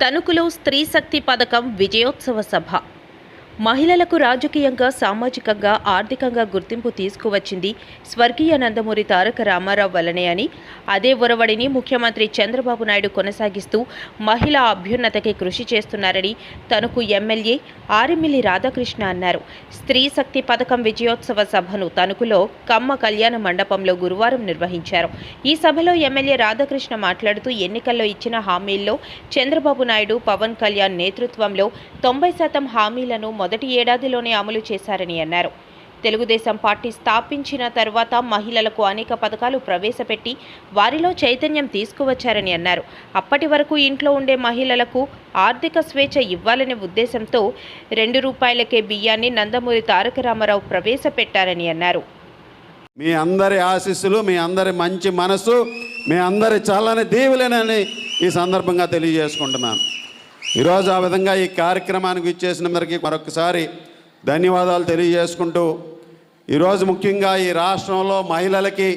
తణుకులో స్త్రీ శక్తి పథకం విజయోత్సవ సభ. మహిళలకు రాజకీయంగా సామాజికంగా ఆర్థికంగా గుర్తింపు తీసుకువచ్చింది స్వర్గీయ నందమూరి తారక రామారావు వలనే అని. అదే ఒరవడిని ముఖ్యమంత్రి చంద్రబాబు నాయుడు కొనసాగిస్తూ మహిళా అభ్యున్నతకి కృషి చేస్తున్నారని తణుకు ఎమ్మెల్యే ఆరిమిల్లి రాధాకృష్ణ అన్నారు. స్త్రీ శక్తి పథకం విజయోత్సవ సభను తణుకులో కమ్మ కళ్యాణ మండపంలో గురువారం నిర్వహించారు. ఈ సభలో ఎమ్మెల్యే రాధాకృష్ణ మాట్లాడుతూ ఎన్నికల్లో ఇచ్చిన హామీల్లో చంద్రబాబు నాయుడు పవన్ కళ్యాణ్ నేతృత్వంలో తొంభై శాతం హామీలను మొదటి ఏడాదిలోనే అమలు చేశారని అన్నారు. తెలుగుదేశం పార్టీ స్థాపించిన తర్వాత మహిళలకు అనేక పథకాలు ప్రవేశపెట్టి వారిలో చైతన్యం తీసుకువచ్చారని అన్నారు. అప్పటి వరకు ఇంట్లో ఉండే మహిళలకు ఆర్థిక స్వేచ్ఛ ఇవ్వాలనే ఉద్దేశంతో రెండు రూపాయలకే బియ్యాన్ని నందమూరి తారక రామారావు ప్రవేశపెట్టారని అన్నారు. మీ అందరి ఆశీస్సులు మీ అందరి మంచి మనసు మీ అందరి చల్లని దీవులేనని ఈ సందర్భంగా తెలియజేసుకుంటున్నాను. ఈరోజు ఆ విధంగా ఈ కార్యక్రమానికి ఇచ్చేసిన మేరకి మరొకసారి ధన్యవాదాలు తెలియజేసుకుంటూ ఈరోజు ముఖ్యంగా ఈ రాష్ట్రంలో మహిళలకి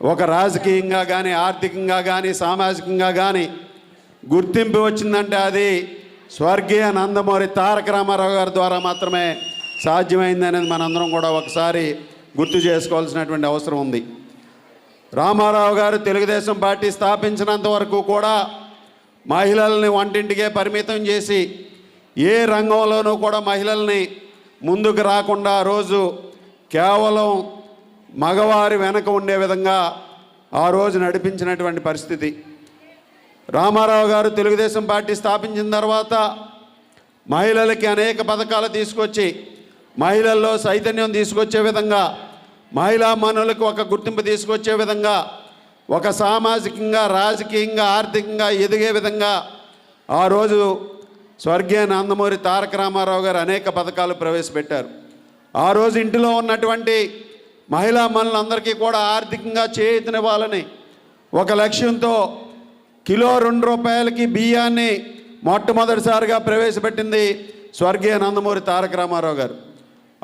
ఒక రాజకీయంగా కానీ ఆర్థికంగా కానీ సామాజికంగా కానీ గుర్తింపు వచ్చిందంటే అది స్వర్గీయ నందమూరి తారక రామారావు గారి ద్వారా మాత్రమే సాధ్యమైంది అనేది మనందరం కూడా ఒకసారి గుర్తు చేసుకోవాల్సినటువంటి అవసరం ఉంది. రామారావు గారు తెలుగుదేశం పార్టీ స్థాపించినంత వరకు కూడా మహిళల్ని వంటింటికే పరిమితం చేసి ఏ రంగంలోనూ కూడా మహిళల్ని ముందుకు రాకుండా రోజు కేవలం మగవారి వెనక ఉండే విధంగా ఆ రోజు నడిపించినటువంటి పరిస్థితి. రామారావు గారు తెలుగుదేశం పార్టీ స్థాపించిన తర్వాత మహిళలకి అనేక పథకాలు తీసుకొచ్చి మహిళల్లో చైతన్యం తీసుకొచ్చే విధంగా మహిళా మనులకు ఒక గుర్తింపు తీసుకొచ్చే విధంగా ఒక సామాజికంగా రాజకీయంగా ఆర్థికంగా ఎదిగే విధంగా ఆ రోజు స్వర్గీయ నందమూరి తారక రామారావు గారు అనేక పథకాలు ప్రవేశపెట్టారు. ఆ రోజు ఇంటిలో ఉన్నటువంటి మహిళా మనులందరికీ కూడా ఆర్థికంగా చేతినివ్వాలని ఒక లక్ష్యంతో కిలో రెండు రూపాయలకి బియ్యాన్ని మొట్టమొదటిసారిగా ప్రవేశపెట్టింది స్వర్గీయ నందమూరి తారక రామారావు గారు.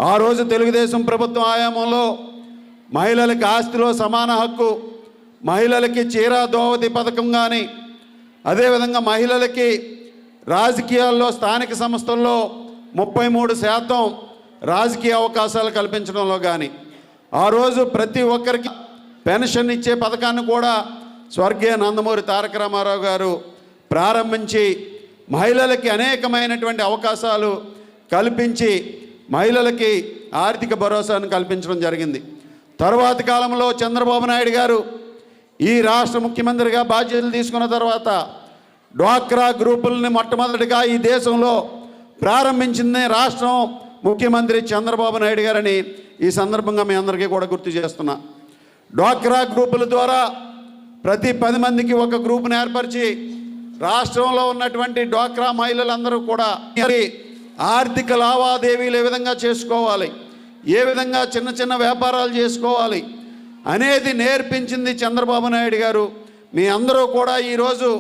ఆ రోజు తెలుగుదేశం ప్రభుత్వం ఆయామంలో మహిళలకు ఆస్తిలో సమాన హక్కు మహిళలకి చీరా దోవతి పథకం కానీ అదేవిధంగా మహిళలకి రాజకీయాల్లో స్థానిక సంస్థల్లో ముప్పై మూడు శాతం రాజకీయ అవకాశాలు కల్పించడంలో కానీ ఆ రోజు ప్రతి ఒక్కరికి పెన్షన్ ఇచ్చే పథకాన్ని కూడా స్వర్గీయ నందమూరి తారక రామారావు గారు ప్రారంభించి మహిళలకి అనేకమైనటువంటి అవకాశాలు కల్పించి మహిళలకి ఆర్థిక భరోసాను కల్పించడం జరిగింది. తరువాతి కాలంలో చంద్రబాబు నాయుడు గారు ఈ రాష్ట్ర ముఖ్యమంత్రిగా బాధ్యతలు తీసుకున్న తర్వాత డ్వాక్రా గ్రూపుల్ని మొట్టమొదటిగా ఈ దేశంలో ప్రారంభించింది రాష్ట్రం ముఖ్యమంత్రి చంద్రబాబు నాయుడు గారని ఈ సందర్భంగా మీ అందరికీ కూడా గుర్తు చేస్తున్నా. డ్వాక్రా గ్రూపుల ద్వారా ప్రతి పది మందికి ఒక గ్రూప్ను ఏర్పరిచి రాష్ట్రంలో ఉన్నటువంటి డ్వాక్రా మహిళలందరూ కూడా మరి ఆర్థిక లావాదేవీలు ఏ విధంగా చేసుకోవాలి? ఏ విధంగా చిన్న చిన్న వ్యాపారాలు చేసుకోవాలి? అనేది నేర్పించింది చంద్రబాబు నాయుడు గారు. మీ అందరూ కూడా ఈరోజు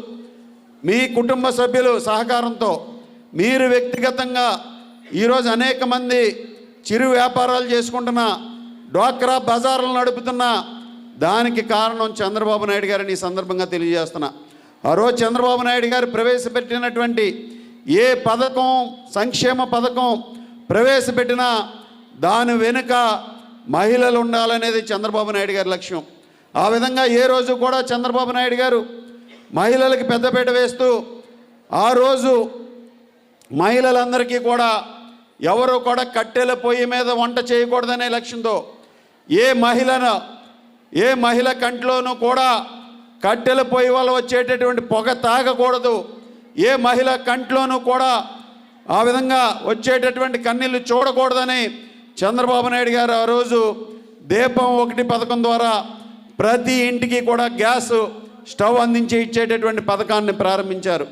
మీ కుటుంబ సభ్యులు సహకారంతో మీరు వ్యక్తిగతంగా ఈరోజు అనేక మంది చిరు వ్యాపారాలు చేసుకుంటున్న డ్వాక్రా బజార్లు నడుపుతున్న దానికి కారణం చంద్రబాబు నాయుడు గారిని ఈ సందర్భంగా తెలియజేస్తున్నా. ఆ రోజు చంద్రబాబు నాయుడు గారు ప్రవేశపెట్టినటువంటి ఏ పథకం సంక్షేమ పథకం ప్రవేశపెట్టినా దాని వెనుక మహిళలు ఉండాలనేది చంద్రబాబు నాయుడు గారి లక్ష్యం. ఆ విధంగా ఏ రోజు కూడా చంద్రబాబు నాయుడు గారు మహిళలకి పెద్దపీట వేస్తూ ఆ రోజు మహిళలందరికీ కూడా ఎవరు కూడా కట్టెల పొయ్యి మీద వంట చేయకూడదనే లక్ష్యంతో ఏ మహిళను ఏ మహిళ కంట్లోనూ కూడా కట్టెల పొయ్యి వల్ల వచ్చేటటువంటి పొగ తాగకూడదు. ఏ మహిళ కంట్లోనూ కూడా ఆ విధంగా వచ్చేటటువంటి కన్నీళ్ళు చూడకూడదని చంద్రబాబు నాయుడు గారు ఆ రోజు దీపం ఒకటి పథకం ద్వారా ప్రతి ఇంటికి కూడా గ్యాస్ స్టవ్ అందించి ఇచ్చేటటువంటి పథకాన్ని ప్రారంభించారు.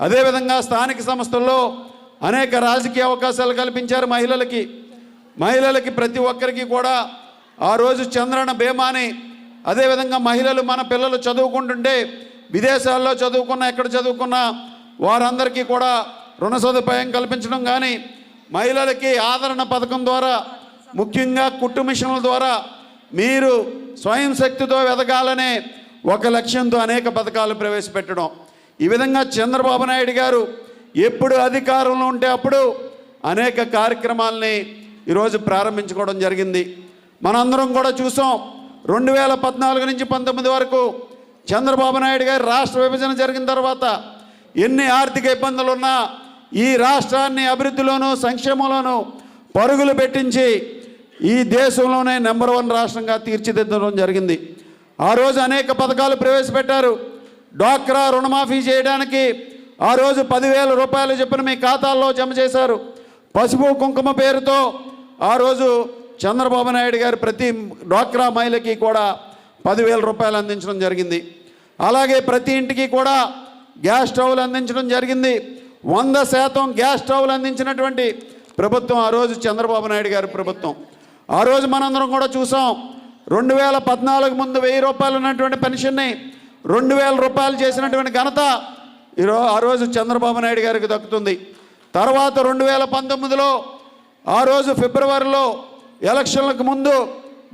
అదేవిధంగా స్థానిక సంస్థల్లో అనేక రాజకీయ అవకాశాలు కల్పించారు మహిళలకి. మహిళలకి ప్రతి ఒక్కరికి కూడా ఆ రోజు చంద్రన భీమాని అదేవిధంగా మహిళలు మన పిల్లలు చదువుకుంటుంటే విదేశాల్లో చదువుకున్న ఎక్కడ చదువుకున్నా వారందరికీ కూడా రుణ సదుపాయం కల్పించడం కానీ మహిళలకి ఆదరణ పథకం ద్వారా ముఖ్యంగా కుట్టు మిషన్ల ద్వారా మీరు స్వయం శక్తితో ఎదగాలనే ఒక లక్ష్యంతో అనేక పథకాలు ప్రవేశపెట్టడం. ఈ విధంగా చంద్రబాబు నాయుడు గారు ఎప్పుడు అధికారంలో ఉంటే అప్పుడు అనేక కార్యక్రమాలని ఈరోజు ప్రారంభించుకోవడం జరిగింది. మనందరం కూడా చూసాం రెండు వేల పద్నాలుగు నుంచి పంతొమ్మిది వరకు చంద్రబాబు నాయుడు గారి రాష్ట్ర విభజన జరిగిన తర్వాత ఎన్ని ఆర్థిక ఇబ్బందులు ఉన్నా ఈ రాష్ట్రాన్ని అభివృద్ధిలోనూ సంక్షేమంలోనూ పరుగులు పెట్టించి ఈ దేశంలోనే నెంబర్ వన్ రాష్ట్రంగా తీర్చిదిద్దడం జరిగింది. ఆ రోజు అనేక పథకాలు ప్రవేశపెట్టారు. డ్వాక్రా రుణమాఫీ చేయడానికి ఆ రోజు పదివేల రూపాయలు చెప్పిన మీ ఖాతాల్లో జమ చేశారు. పసుపు కుంకుమ పేరుతో ఆ రోజు చంద్రబాబు నాయుడు గారు ప్రతి డ్వాక్రా మహిళకి కూడా పదివేల రూపాయలు అందించడం జరిగింది. అలాగే ప్రతి ఇంటికి కూడా గ్యాస్ స్టవ్లు అందించడం జరిగింది. వంద శాతం గ్యాస్ స్టవ్లు అందించినటువంటి ప్రభుత్వం ఆ రోజు చంద్రబాబు నాయుడు గారి ప్రభుత్వం. ఆ రోజు మనందరం కూడా చూసాం రెండు వేల పద్నాలుగు ముందు వెయ్యి రూపాయలు ఉన్నటువంటి పెన్షన్ని రెండు వేల రూపాయలు చేసినటువంటి ఘనత ఈరో ఆ రోజు చంద్రబాబు నాయుడు గారికి దక్కుతుంది. తర్వాత రెండు వేల పంతొమ్మిదిలో ఆ రోజు ఫిబ్రవరిలో ఎలక్షన్లకు ముందు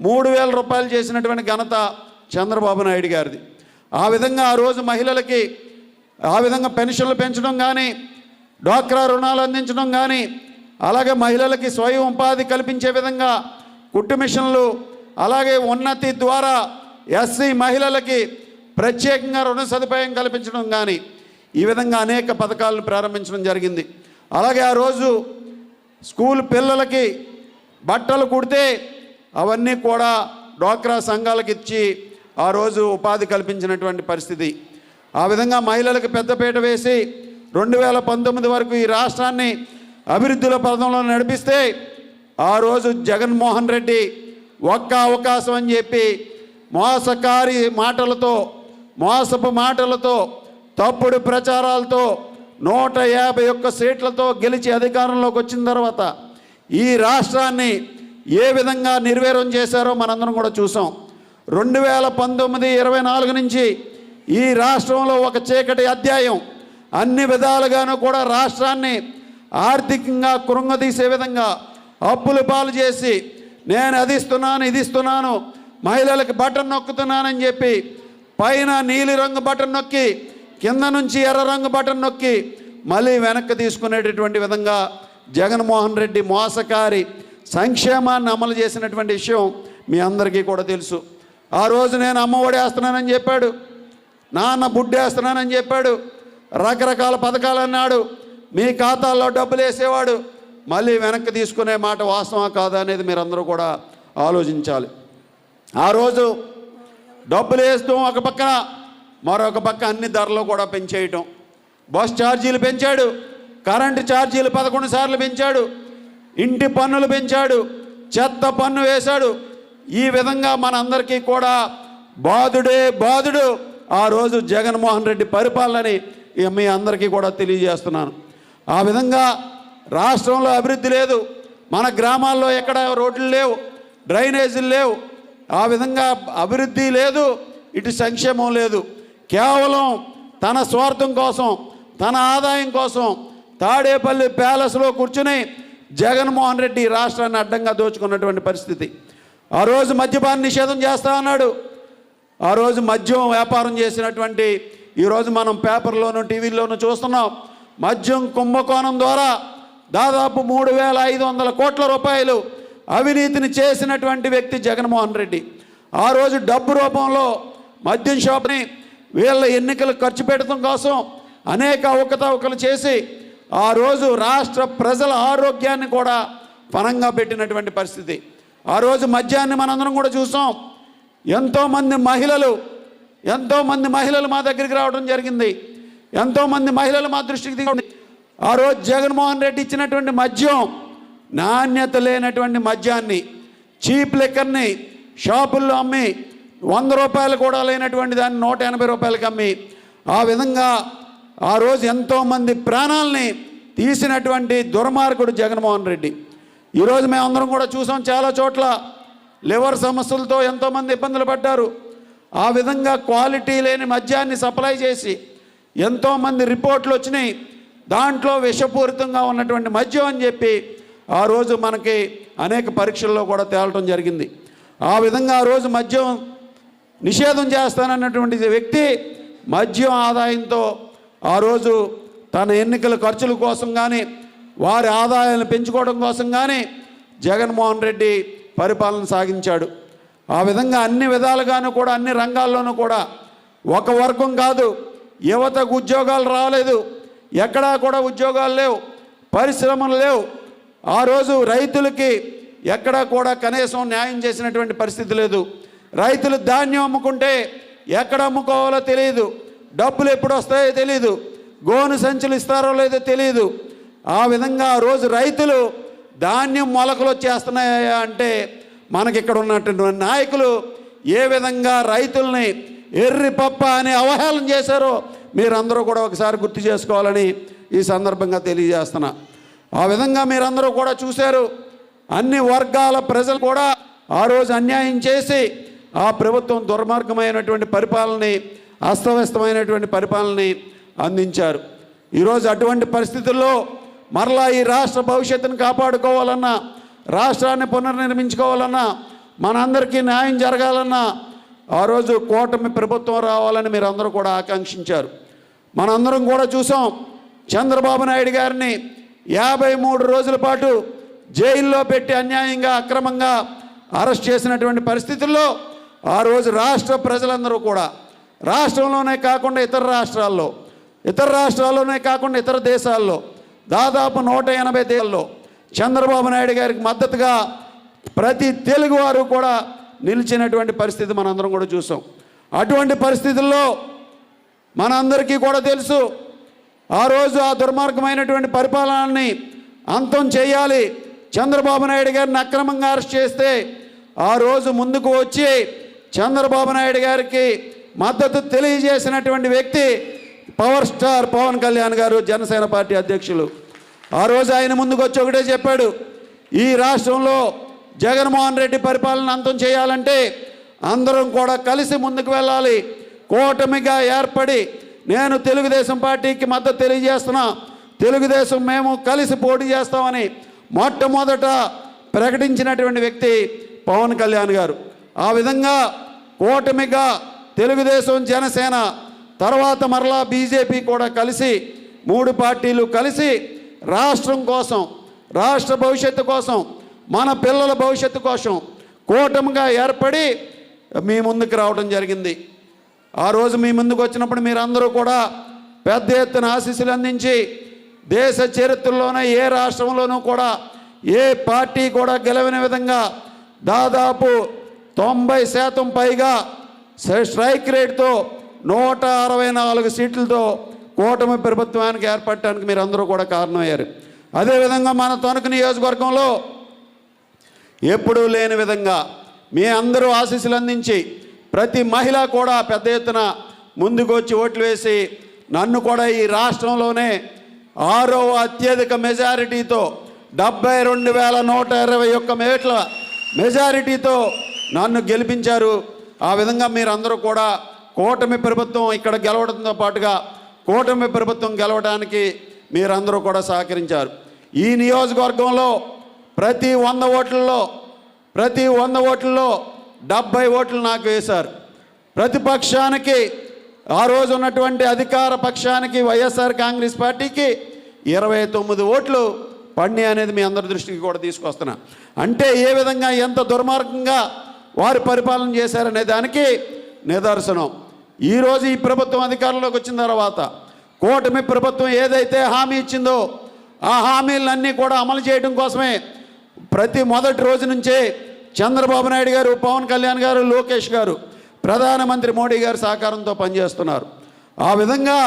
మూడు వేల రూపాయలు చేసినటువంటి ఘనత చంద్రబాబు నాయుడు గారిది. ఆ విధంగా ఆ రోజు మహిళలకి ఆ విధంగా పెన్షన్లు పెంచడం కానీ డ్వాక్రా రుణాలు అందించడం కానీ అలాగే మహిళలకి స్వయం ఉపాధి కల్పించే విధంగా కుట్టు మిషన్లు అలాగే ఉన్నతి ద్వారా ఎస్సీ మహిళలకి ప్రత్యేకంగా రుణ సదుపాయం కల్పించడం కానీ ఈ విధంగా అనేక పథకాలను ప్రారంభించడం జరిగింది. అలాగే ఆ రోజు స్కూల్ పిల్లలకి బట్టలు కుడితే అవన్నీ కూడా డ్వాక్రా సంఘాలకు ఇచ్చి ఆ రోజు ఉపాధి కల్పించినటువంటి పరిస్థితి. ఆ విధంగా మహిళలకు పెద్దపీట వేసి రెండు వేల పంతొమ్మిది వరకు ఈ రాష్ట్రాన్ని అభివృద్ధిలో పదంలో నడిపిస్తే ఆ రోజు జగన్మోహన్ రెడ్డి ఒక్క అవకాశం అని చెప్పి మోసకారి మాటలతో మోసపు మాటలతో తప్పుడు ప్రచారాలతో నూట యాభై ఒక్క సీట్లతో గెలిచి అధికారంలోకి వచ్చిన తర్వాత ఈ రాష్ట్రాన్ని ఏ విధంగా నిర్వీర్యం చేశారో మనందరం కూడా చూసాం. రెండు వేల పంతొమ్మిది ఇరవై నాలుగు నుంచి ఈ రాష్ట్రంలో ఒక చీకటి అధ్యాయం అన్ని విధాలుగాను కూడా రాష్ట్రాన్ని ఆర్థికంగా కృంగదీసే విధంగా అప్పులు పాలు చేసి నేను అది ఇస్తున్నాను ఇది ఇస్తున్నాను మహిళలకు బటన్ నొక్కుతున్నానని చెప్పి పైన నీలి రంగు బటన్ నొక్కి కింద నుంచి ఎర్ర రంగు బటన్ నొక్కి మళ్ళీ వెనక్కి తీసుకునేటటువంటి విధంగా జగన్మోహన్ రెడ్డి మోసకారి సంక్షేమాన్ని అమలు చేసినటువంటి విషయం మీ అందరికీ కూడా తెలుసు. ఆ రోజు నేను అమ్మ వేస్తున్నానని చెప్పాడు నాన్న బుడ్డేస్తున్నానని చెప్పాడు రకరకాల పథకాలు అన్నాడు. మీ ఖాతాల్లో డబ్బులు వేసేవాడు. మళ్ళీ వెనక్కి తీసుకునే మాట వాస్తవా కాదా అనేది మీరందరూ కూడా ఆలోచించాలి. ఆ రోజు డబ్బులు వేస్తూ ఒక పక్కన మరొక పక్క అన్ని ధరలు కూడా పెంచేయటం. బస్ ఛార్జీలు పెంచాడు. కరెంటు ఛార్జీలు పదకొండు సార్లు పెంచాడు. ఇంటి పన్నులు పెంచాడు. చెత్త పన్ను వేశాడు. ఈ విధంగా మనందరికీ కూడా బాధుడే బాధుడు. ఆ రోజు జగన్మోహన్ రెడ్డి పరిపాలనని మీ అందరికీ కూడా తెలియజేస్తున్నాను. ఆ విధంగా రాష్ట్రంలో అభివృద్ధి లేదు. మన గ్రామాల్లో ఎక్కడ రోడ్లు లేవు డ్రైనేజీలు లేవు. ఆ విధంగా అభివృద్ధి లేదు ఇటు సంక్షేమం లేదు. కేవలం తన స్వార్థం కోసం తన ఆదాయం కోసం తాడేపల్లి ప్యాలెస్లో కూర్చుని జగన్మోహన్ రెడ్డి రాష్ట్రాన్ని అడ్డంగా దోచుకున్నటువంటి పరిస్థితి. ఆ రోజు మద్యపాన్ని నిషేధం చేస్తా అన్నాడు. ఆ రోజు మద్యం వ్యాపారం చేసినటువంటి ఈరోజు మనం పేపర్లోను టీవీల్లోనూ చూస్తున్నాం మద్యం కుంభకోణం ద్వారా దాదాపు మూడు వేల ఐదు వందల కోట్ల రూపాయలు అవినీతిని చేసినటువంటి వ్యక్తి జగన్మోహన్ రెడ్డి. ఆ రోజు డబ్బు రూపంలో మద్యం షాప్ని వీళ్ళ ఎన్నికలు ఖర్చు పెట్టడం కోసం అనేక అవకతవకలు చేసి ఆ రోజు రాష్ట్ర ప్రజల ఆరోగ్యాన్ని కూడా పనంగా పెట్టినటువంటి పరిస్థితి. ఆ రోజు మద్యాన్ని మనందరం కూడా చూసాం. ఎంతోమంది మహిళలు ఎంతోమంది మహిళలు మా దగ్గరికి రావడం జరిగింది. ఎంతోమంది మహిళలు మా దృష్టికి దిగి ఆ రోజు జగన్మోహన్ రెడ్డి ఇచ్చినటువంటి మద్యం నాణ్యత లేనటువంటి మద్యాన్ని చీప్ లెక్కర్ని షాపుల్లో అమ్మి వంద రూపాయలు కూడా లేనటువంటి దాన్ని నూట ఎనభై రూపాయలకి అమ్మి ఆ విధంగా ఆ రోజు ఎంతోమంది ప్రాణాలని తీసినటువంటి దుర్మార్గుడు జగన్మోహన్ రెడ్డి. ఈరోజు మేమందరం కూడా చూసాం చాలా చోట్ల లివర్ సమస్యలతో ఎంతోమంది ఇబ్బందులు పడ్డారు. ఆ విధంగా క్వాలిటీ లేని మద్యాన్ని సప్లై చేసి ఎంతోమంది రిపోర్ట్లు వచ్చినాయి. దాంట్లో విషపూరితంగా ఉన్నటువంటి మద్యం అని చెప్పి ఆ రోజు మనకి అనేక పరీక్షల్లో కూడా తేలటం జరిగింది. ఆ విధంగా ఆ రోజు మద్యం నిషేధం చేస్తానన్నటువంటి వ్యక్తి మద్యం ఆదాయంతో ఆ రోజు తన ఎన్నికల ఖర్చుల కోసం కానీ వారి ఆదాయాలను పెంచుకోవడం కోసం కానీ జగన్మోహన్ రెడ్డి పరిపాలన సాగించాడు. ఆ విధంగా అన్ని విధాలుగాను కూడా అన్ని రంగాల్లోనూ కూడా ఒక వర్గం కాదు. యువతకు ఉద్యోగాలు రాలేదు. ఎక్కడా కూడా ఉద్యోగాలు లేవు. పరిశ్రమలు లేవు. ఆ రోజు రైతులకి ఎక్కడా కూడా కనీసం న్యాయం చేసినటువంటి పరిస్థితి లేదు. రైతులు ధాన్యం అమ్ముకుంటే ఎక్కడ అమ్ముకోవాలో తెలియదు డబ్బులు ఎప్పుడు వస్తాయో తెలియదు గోను సంచులు ఇస్తారో లేదో తెలియదు ఆ విధంగా ఆ రోజు రైతులు ధాన్యం మొలకలు వచ్చేస్తున్నాయా అంటే మనకి ఇక్కడ ఉన్నటువంటి నాయకులు ఏ విధంగా రైతుల్ని ఎర్రి పప్ప అని అవహేళన చేశారో మీరందరూ కూడా ఒకసారి గుర్తు చేసుకోవాలని ఈ సందర్భంగా తెలియజేస్తున్నా. ఆ విధంగా మీరందరూ కూడా చూశారు అన్ని వర్గాల ప్రజలు కూడా ఆ రోజు అన్యాయం చేసి ఆ ప్రభుత్వం దుర్మార్గమైనటువంటి పరిపాలనని అస్తవ్యస్తమైనటువంటి పరిపాలనని అందించారు. ఈరోజు అటువంటి పరిస్థితుల్లో మరలా ఈ రాష్ట్ర భవిష్యత్తును కాపాడుకోవాలన్నా రాష్ట్రాన్ని పునర్నిర్మించుకోవాలన్నా మనందరికీ న్యాయం జరగాలన్నా ఆ రోజు కూటమి ప్రభుత్వం రావాలని మీరు అందరూ కూడా ఆకాంక్షించారు. మనందరం కూడా చూసాం చంద్రబాబు నాయుడు గారిని యాభై మూడు రోజుల పాటు జైల్లో పెట్టి అన్యాయంగా అక్రమంగా అరెస్ట్ చేసినటువంటి పరిస్థితుల్లో ఆ రోజు రాష్ట్ర ప్రజలందరూ కూడా రాష్ట్రంలోనే కాకుండా ఇతర రాష్ట్రాల్లో ఇతర రాష్ట్రాల్లోనే కాకుండా ఇతర దేశాల్లో దాదాపు నూట ఎనభై దేశాల్లో చంద్రబాబు నాయుడు గారికి మద్దతుగా ప్రతి తెలుగువారు కూడా నిలిచినటువంటి పరిస్థితి మనందరం కూడా చూసాం. అటువంటి పరిస్థితుల్లో మనందరికీ కూడా తెలుసు ఆ రోజు ఆ దుర్మార్గమైనటువంటి పరిపాలనని అంతం చేయాలి. చంద్రబాబు నాయుడు గారిని అక్రమంగా అరెస్ట్ చేస్తే ఆ రోజు ముందుకు వచ్చి చంద్రబాబు నాయుడు గారికి మద్దతు తెలియజేసినటువంటి వ్యక్తి పవర్ స్టార్ పవన్ కళ్యాణ్ గారు జనసేన పార్టీ అధ్యక్షులు. ఆ రోజు ఆయన ముందుకు వచ్చి ఒకటే చెప్పాడు ఈ రాష్ట్రంలో జగన్మోహన్ రెడ్డి పరిపాలన అంతం చేయాలంటే అందరం కూడా కలిసి ముందుకు వెళ్ళాలి. కూటమిగా ఏర్పడి నేను తెలుగుదేశం పార్టీకి మద్దతు తెలియజేస్తున్నా తెలుగుదేశం మేము కలిసి పోటీ చేస్తామని మొట్టమొదట ప్రకటించినటువంటి వ్యక్తి పవన్ కళ్యాణ్ గారు. ఆ విధంగా కూటమిగా తెలుగుదేశం జనసేన తర్వాత మరలా బీజేపీ కూడా కలిసి మూడు పార్టీలు కలిసి రాష్ట్రం కోసం రాష్ట్ర భవిష్యత్తు కోసం మన పిల్లల భవిష్యత్తు కోసం కూటమిగా ఏర్పడి మీ ముందుకు రావడం జరిగింది. ఆ రోజు మీ ముందుకు వచ్చినప్పుడు మీరందరూ కూడా పెద్ద ఎత్తున ఆశీస్సులు అందించి దేశ చరిత్రలోనే ఏ రాష్ట్రంలోనూ కూడా ఏ పార్టీ కూడా గెలవని విధంగా దాదాపు తొంభై శాతం పైగా స్ట్రైక్ రేట్తో నూట అరవై నాలుగు సీట్లతో కూటమి ప్రభుత్వానికి ఏర్పడటానికి మీరు అందరూ కూడా కారణమయ్యారు. అదేవిధంగా మన తణుకు నియోజకవర్గంలో ఎప్పుడూ లేని విధంగా మీ అందరూ ఆశీస్సులు అందించి ప్రతి మహిళ కూడా పెద్ద ఎత్తున ముందుకు వచ్చి ఓట్లు వేసి నన్ను కూడా ఈ రాష్ట్రంలోనే ఆరో అత్యధిక మెజారిటీతో డెబ్బై రెండు వేల నూట ఇరవై ఒక్క మేట్ల మెజారిటీతో నన్ను గెలిపించారు. ఆ విధంగా మీరందరూ కూడా కూటమి ప్రభుత్వం ఇక్కడ గెలవడంతో పాటుగా కూటమి ప్రభుత్వం గెలవడానికి మీరందరూ కూడా సహకరించారు. ఈ నియోజకవర్గంలో ప్రతి వంద ఓట్లలో ప్రతి వంద ఓట్లలో డెబ్బై ఓట్లు నాకు వేశారు. ప్రతిపక్షానికి ఆ రోజు ఉన్నటువంటి అధికార పక్షానికి వైఎస్ఆర్ కాంగ్రెస్ పార్టీకి ఇరవై తొమ్మిది ఓట్లు పండి అనేది మీ అందరి దృష్టికి కూడా తీసుకొస్తున్నా. అంటే ఏ విధంగా ఎంత దుర్మార్గంగా వారు పరిపాలన చేశారనే దానికి నిదర్శనం. ఈరోజు ఈ ప్రభుత్వం అధికారంలోకి వచ్చిన తర్వాత కూటమి ప్రభుత్వం ఏదైతే హామీ ఇచ్చిందో ఆ హామీలన్నీ కూడా అమలు చేయడం కోసమే ప్రతి మొదటి రోజు నుంచే చంద్రబాబు నాయుడు గారు పవన్ కళ్యాణ్ గారు లోకేష్ గారు ప్రధానమంత్రి మోడీ గారు సహకారంతో పనిచేస్తున్నారు. ఆ విధంగా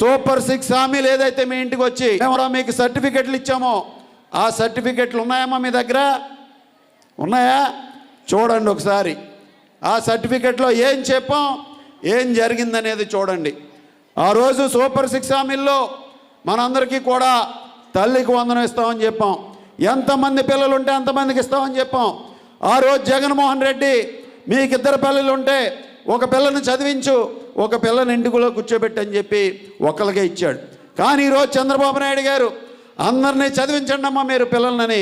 సూపర్ సిక్స్ హామీలు ఏదైతే మీ ఇంటికి వచ్చి మేము మీకు సర్టిఫికెట్లు ఇచ్చామో ఆ సర్టిఫికెట్లు ఉన్నాయమ్మా మీ దగ్గర? ఉన్నాయా? చూడండి ఒకసారి. ఆ సర్టిఫికెట్లో ఏం చెప్పాం? ఏం జరిగిందనేది చూడండి. ఆ రోజు సూపర్ సిక్స్ హామీల్లో మనందరికీ కూడా తల్లికి వందనం ఇస్తామని చెప్పాం. ఎంతమంది పిల్లలు ఉంటే అంతమందికి ఇస్తామని చెప్పాం. ఆ రోజు జగన్మోహన్ రెడ్డి మీకు ఇద్దరు పిల్లలు ఉంటే ఒక పిల్లని చదివించు ఒక పిల్లని ఇంటిలో కూర్చోబెట్టని చెప్పి ఒకరికే ఇచ్చాడు. కానీ ఈరోజు చంద్రబాబు నాయుడు గారు అందరినీ చదివించండి అమ్మా మీరు పిల్లలని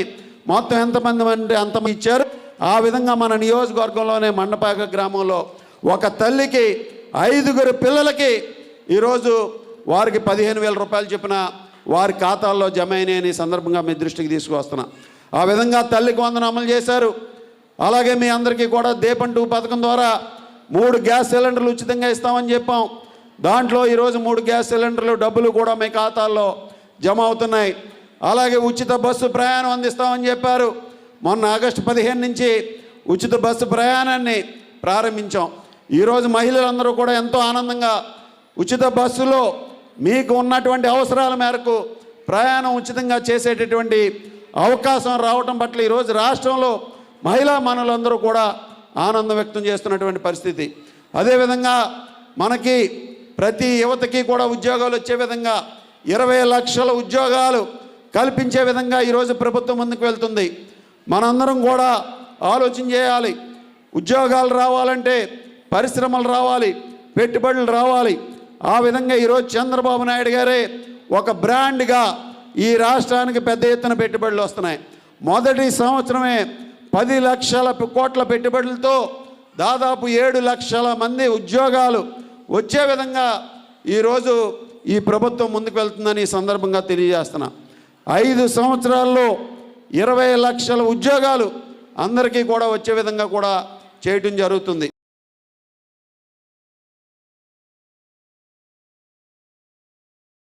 మొత్తం ఎంతమంది అంటే అంతమంది ఇచ్చారు. ఆ విధంగా మన నియోజకవర్గంలోనే మండపాక గ్రామంలో ఒక తల్లికి ఐదుగురు పిల్లలకి ఈరోజు వారికి పదిహేను వేల రూపాయలు చెప్పిన వారి ఖాతాల్లో జమ అయినాయని సందర్భంగా మీ దృష్టికి తీసుకువస్తున్నా. ఆ విధంగా తల్లికి వందన అమలు చేశారు. అలాగే మీ అందరికీ కూడా దీపం పథకం ద్వారా మూడు గ్యాస్ సిలిండర్లు ఉచితంగా ఇస్తామని చెప్పాం. దాంట్లో ఈరోజు మూడు గ్యాస్ సిలిండర్లు డబ్బులు కూడా మీ ఖాతాల్లో జమ అవుతున్నాయి. అలాగే ఉచిత బస్సు ప్రయాణం అందిస్తామని చెప్పారు. మొన్న ఆగస్టు పదిహేను నుంచి ఉచిత బస్సు ప్రయాణాన్ని ప్రారంభించాం. ఈరోజు మహిళలందరూ కూడా ఎంతో ఆనందంగా ఉచిత బస్సులో మీకు ఉన్నటువంటి అవసరాల మేరకు ప్రయాణం ఉచితంగా చేసేటటువంటి అవకాశం రావటం పట్ల ఈరోజు రాష్ట్రంలో మహిళా మనులందరూ కూడా ఆనందం వ్యక్తం చేస్తున్నటువంటి పరిస్థితి. అదేవిధంగా మనకి ప్రతి యువతకి కూడా ఉద్యోగాలు వచ్చే విధంగా ఇరవై లక్షల ఉద్యోగాలు కల్పించే విధంగా ఈరోజు ప్రభుత్వం ముందుకు వెళ్తుంది. మనందరం కూడా ఆలోచన చేయాలి. ఉద్యోగాలు రావాలంటే పరిశ్రమలు రావాలి పెట్టుబడులు రావాలి. ఆ విధంగా ఈరోజు చంద్రబాబు నాయుడు గారే ఒక బ్రాండ్గా ఈ రాష్ట్రానికి పెద్ద ఎత్తున పెట్టుబడులు వస్తున్నాయి. మొదటి సంవత్సరమే పది లక్షల కోట్ల పెట్టుబడులతో దాదాపు ఏడు లక్షల మంది ఉద్యోగాలు వచ్చే విధంగా ఈరోజు ఈ ప్రభుత్వం ముందుకు వెళ్తుందని ఈ సందర్భంగా తెలియజేస్తున్నా. ఐదు సంవత్సరాల్లో ఇరవై లక్షల ఉద్యోగాలు అందరికీ కూడా వచ్చే విధంగా కూడా చేయటం జరుగుతుంది.